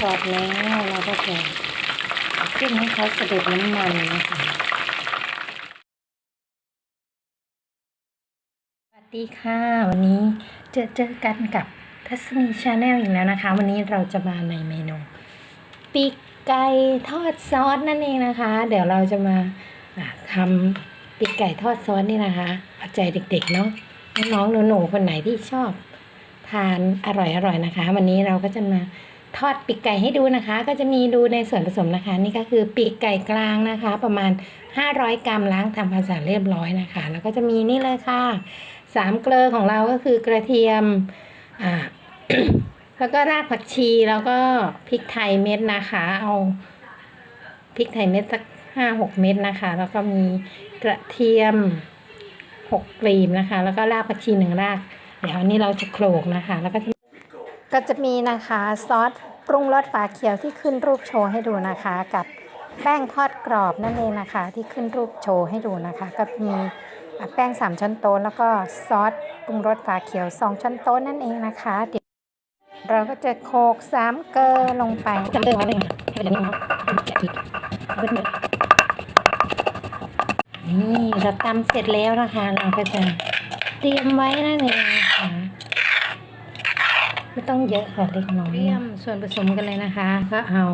ทอดแล้วเราก็จะขึ้นให้เขาเสด็จน้ำมันนะคะสวัสดีค่ะ วันนี้เจอเจอกันกับทัศนีชาแนลอีกแล้วนะคะ วันนี้เราจะมาในเมนูปีกไก่ทอดซอสนั่นเองนะคะ เดี๋ยวเราจะมาอ่าทำปีกไก่ทอดซอสนี่นะคะเอาใจเด็กๆเนาะ น้องหนูๆคนไหนที่ชอบ ทานอร่อยๆนะคะ วันนี้เราก็จะมาทอดปีกไก่ให้ดูนะคะ ก็จะมีดูในส่วนผสมนะคะ นี่ก็คือปีกไก่กลางนะคะ ประมาณ 500 กรัมล้างทำความสะอาดเรียบร้อยนะคะ แล้วก็จะมีนี่เลยค่ะสามเกลือของเราก็คือกระเทียมอ่าแล้วก็รากผักชีแล้วก็พริกไทยเม็ดนะคะ เอาพริกไทยเม็ดสักห้าหกเม็ดนะคะ แล้วก็มีกระเทียม หกกลีบนะคะ แล้วก็รากผักชีหนึ่งราก เดี๋ยวอันนี้เราจะโขลกนะคะ แล้วก็จะก็จะมีนะคะซอสปรุงรสฝาเขียวที่ขึ้นรูปโชว์ให้ดูนะคะ กับแป้งทอดกรอบนั่นเองนะคะ ที่ขึ้นรูปโชว์ให้ดูนะคะ ก็มีอะแป้ง 3 ช้อนโต๊ะแล้วก็ซอสปรุงรสฝาเขียว 2 ช้อนโต๊ะนั่นเองนะคะเดี๋ยวเราก็จะโขลก3เกลือลงไปจำเรื่องว่าอะไรนะให้เป็นอย่างนี้เนาะ แกะผิดเบิดหมดนี่เราตำเสร็จแล้วนะคะ เราก็จะเตรียมไว้นั่นเองนะคะไม่ต้องเยอะค่ะเล็กน้อยเตรียมส่วนผสมกันเลยนะคะ ก็เอา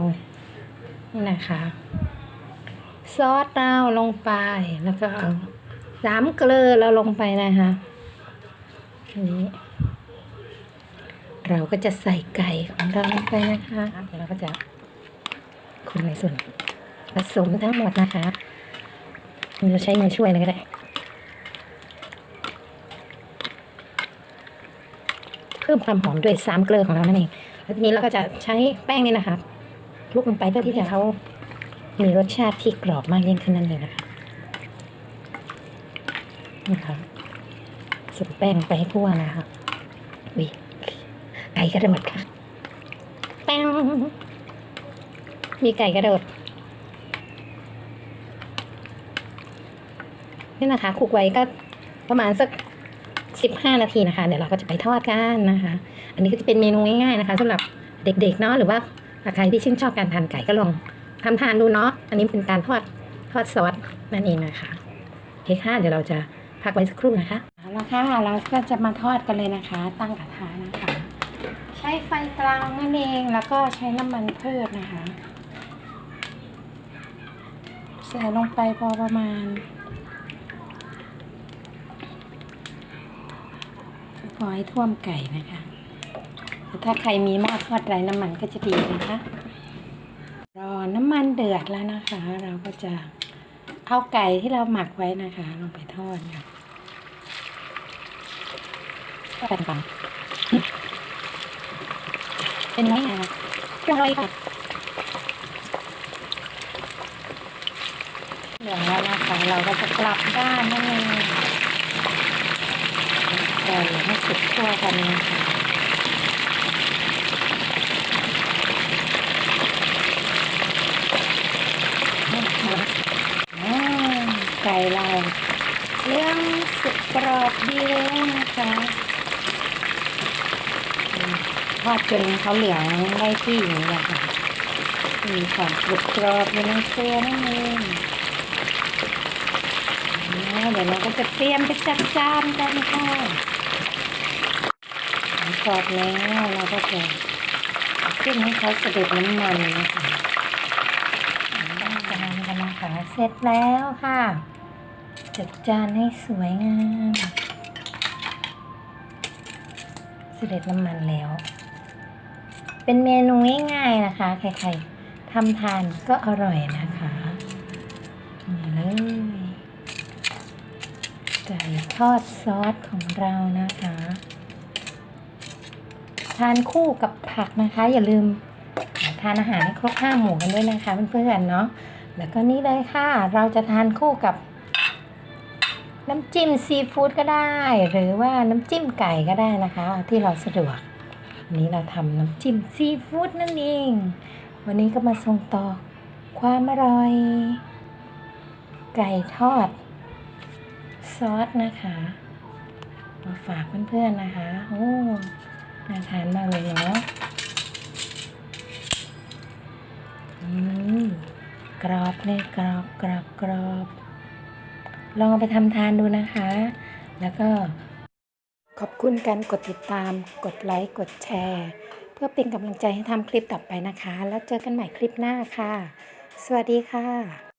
นี่นะคะ ซอสเราลงไปแล้วก็เอาสามเกลือเราลงไปนะคะนนี้เราก็จะใส่ไก่ของเราลงไปนะคะเราก็จะคนในส่วนผสมทั้งหมดนะคะ เราจะใช้มือช่วยเลยก็ได้เพิ่มความหอมด้วยสามเกลือของเรานั่นเองแล้วทีนี้เราก็จะใช้แป้งนี่นะคะคลุกลงไปเพื่อที่จะเขามีรสชาติที่กรอบมากยิ่งขึ้นนั่นเองนะคะนะคะสุดแป้งไปให้ทั่วนะคะวิไก่กระโดดค่ะแป้งมีไก่กระโดด นี่นะคะคลุกไว้ก็ประมาณสักสิบห้านาทีนะคะ เดี๋ยวเราก็จะไปทอดกันนะคะ อันนี้ก็จะเป็นเมนูง่ายๆนะคะสำหรับเด็กๆเนาะหรือว่าใครที่ชื่นชอบการทานไก่ก็ลองทำทานดูเนาะอันนี้เป็นการทอดทอดซอสนั่นเองนะคะโอเคค่ะเดี๋ยวเราจะพักไว้สักครู่นะคะเอาละค่ะเราก็จะมาทอดกันเลยนะคะ ตั้งกระทะนะคะ ใช้ไฟกลางนั่นเองแล้วก็ใช้น้ำมันพืชนะคะใส่ลงไปพอประมาณ พ อให้ท่วมไก่นะคะแต่ถ้าใครมีหม้อทอดไร้น้ำมันก็จะดีนะคะ รอน้ำมันเดือดแล้วนะคะ เราก็จะเอาไก่ที่เราหมักไว้นะคะ ลงไปทอดค่ะก็เป็นปังเป็นไงอะอร่อยค่ะเหลืองแล้วนะคะ เราก็จะกลับด้านนั่นเองไก่ให สุกทั่วกันนะคะไก่เราเรื่องสุกกรอบดีแล้วนะคะทอดจนเขาเหลืองได้ที่อย่างนี้ยค่ะมีความกรุบกรอบอยู่ในตัวนั่นเองเดี๋ยวเราก็จะเตรียมไปจัดจานกันค่ะ กรอบแล้วเราก็จะขึ้นให้เขาเสด็จน้ำมันนะคะจานกันนะคะเสร็จแล้วค่ะจัดจานให้สวยงามเสด็จน้ำมันแล้ว เป็นเมนูง่ายๆนะคะ ใครๆทำทานก็อร่อยนะคะนี่เลยไก่ทอดซอสของเรานะคะ ทานคู่กับผักนะคะ อย่าลืมทานอาหารให้ครบห้าหมู่กันด้วยนะคะเพื่อนๆเนาะแล้วก็นี่เลยค่ะ เราจะทานคู่กับ น้ำจิ้มซีฟู้ดก็ได้ หรือว่าน้ำจิ้มไก่ก็ได้นะคะ ที่เราสะดวกวันนี้เราทำน้ำจิ้มซีฟู้ดนั่นเอง วันนี้ก็มาส่งต่อความอร่อย ไก่ทอด ซอสนะคะ มาฝากเพื่อนๆนะคะ โอ้ น่าทานมากเลยเนาะอืมกรอบเลยกรอบกรอบกรอบ ลองเอาไปทำทานดูนะคะ แล้วก็ขอบคุณการกดติดตาม กดไลค์ กดแชร์ เพื่อเป็นกำลังใจให้ทำคลิปต่อไปนะคะ แล้วเจอกันใหม่คลิปหน้าค่ะ สวัสดีค่ะ